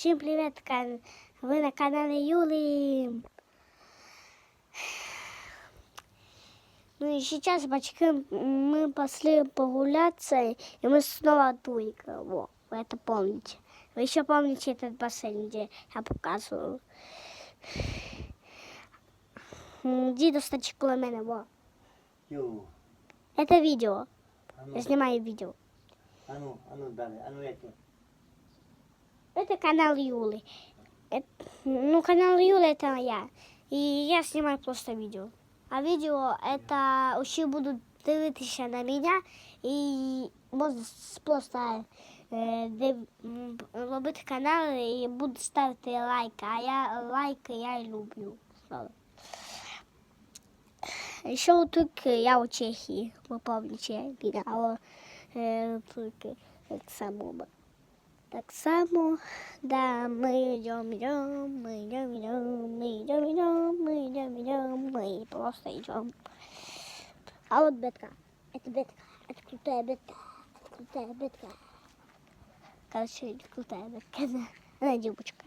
Всем привет! кан- Вы на канале Юли. Ну и сейчас бачки мы пошли погуляться, и мы снова туйка. Во, вы это помните. Вы еще помните этот бассейн, где я показывал. М, Діду стачі коло мене, во. Ю. Это видео. Ану, Я знімаю видео. ану, ану далі, ану яке. Это канал Юли. Эт- ну, канал Юли это я. И я снимаю просто видео. А видео это усі будуть дивитися на мене і можна с- просто е, див- м, робити канал і будуть ставити лайки. А я лайки я і люблю. ставити. Еще вот тут я у Чехии, вы помните, гуляла э, только так само. Так само, да, мы идем, идем, мы идем, идем, мы идем, идем, мы идем, идем, мы просто идем. А вот бетка, это бетка, это крутая бетка, это крутая бетка. Короче, крутая бетка, она, она девочка.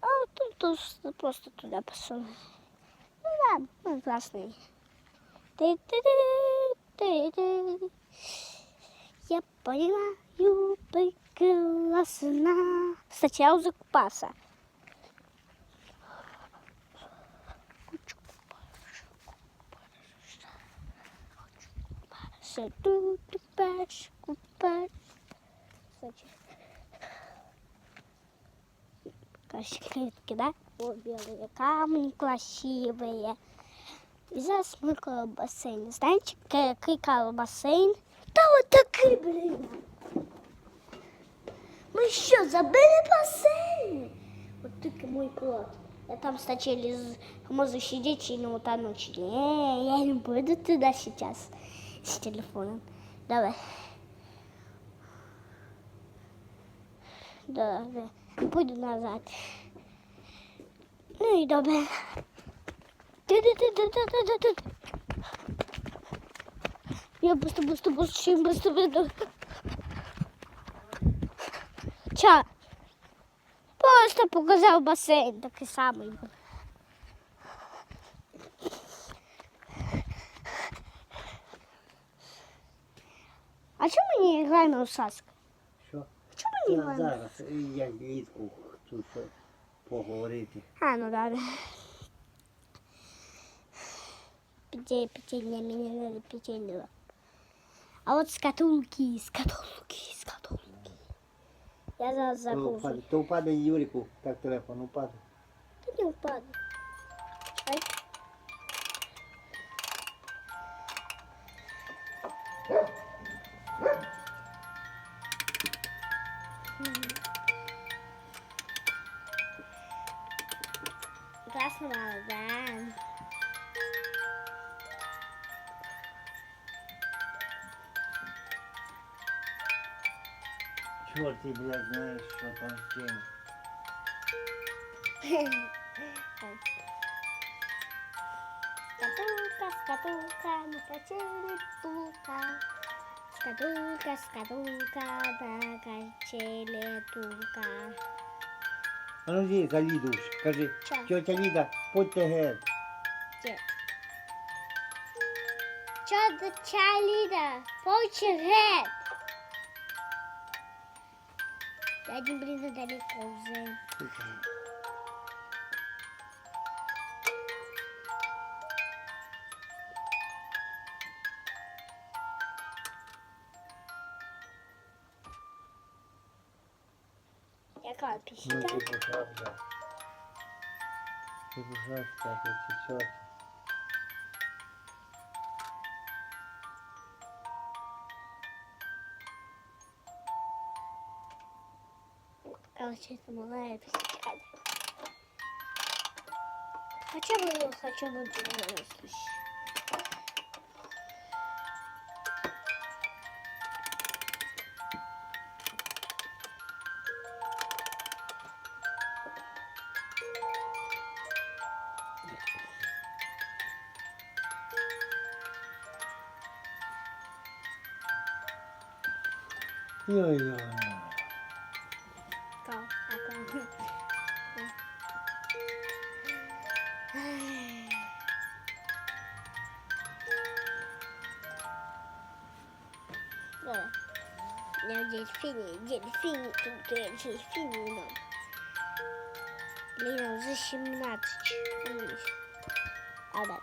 А тут, тут просто туда пошел. Ну да, он классный. Ты-ты-ты-ты-ты. Я понимаю, прекрасно. Кстати, я уже купался. Купаться, тут купаешь, купаешь. Клетки, да? Вот белые камни красивые. И зараз ми коло басейну. Знаєте, Та от такий, блін. Ми що, забили басейн? От тільки мой плод. Я там сначала можу сидеть и не утонуть. Не, я не буду туда сейчас с телефоном. Давай. Да, да. Буду назад. Ну и добре. Ту-ду-ду-ду-ду-ду-ду. Я быстро, быстро, быстро, чим быстро, быстро. Ча. Просто показав басейн, такий самий був. А чому ми не граємо у Саску? Що? Чому ми не Я граємо? зараз я влітку хочу що поговорити. А, ну да, да. Петель, петель, мне мне A od szkatulki, szkatulki, szkatulki. Ja zaraz zakupię. To upadnie Juriku, tak telefon upadł. To nie upadł. Ej. Gasnął, не впаду. Ай. Классно мало, да. Чого ти, блядь, знаєш, що там з чим? Скатулка, скатулка, на качели тулка. Скатулка, скатулка, на качели тулка. А ну зі, Ліду, кажи, Чо? тьотя Ліда, подьте геть. Где? Чё за чалида? Дядя, блин, далеко уже. Яка Ну пісня? пожалуйста. Ти пожалуйста, ти течет. Короче, это малая песня. Хотя бы, хотя бы слушай. Йой-йой. Ладно. Я дельфини, дельфини, тут дельфини нам. Блин, уже 17. А, да.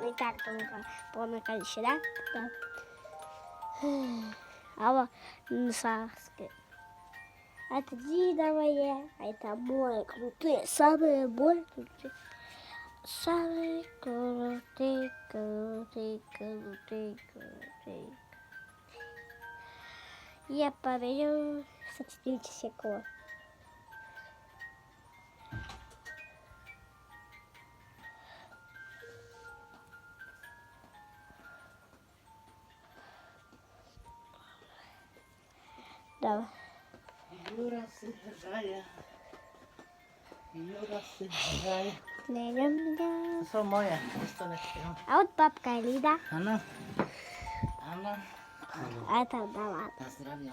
не так полное, полное количество, да? Да. А вот на Сахарской. Это дедовое, а это море крутые, самые море крутые. Самые крутые, крутые, крутые, крутые. Я сочтите секунд. Давай. Юра грає. Юра грає. Дам-дам. Це моє, пістолетки. А вот бабка Лида, Ано. Ано. а это да ладно. На здрав'я.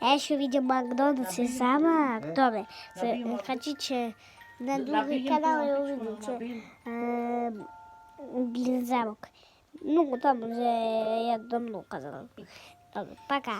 Я еще видел Макдональдс и сама добре. Це, Хотите на другий канал і увидите е, Білий замок. Ну, там вже я давно казала. Добре, пока.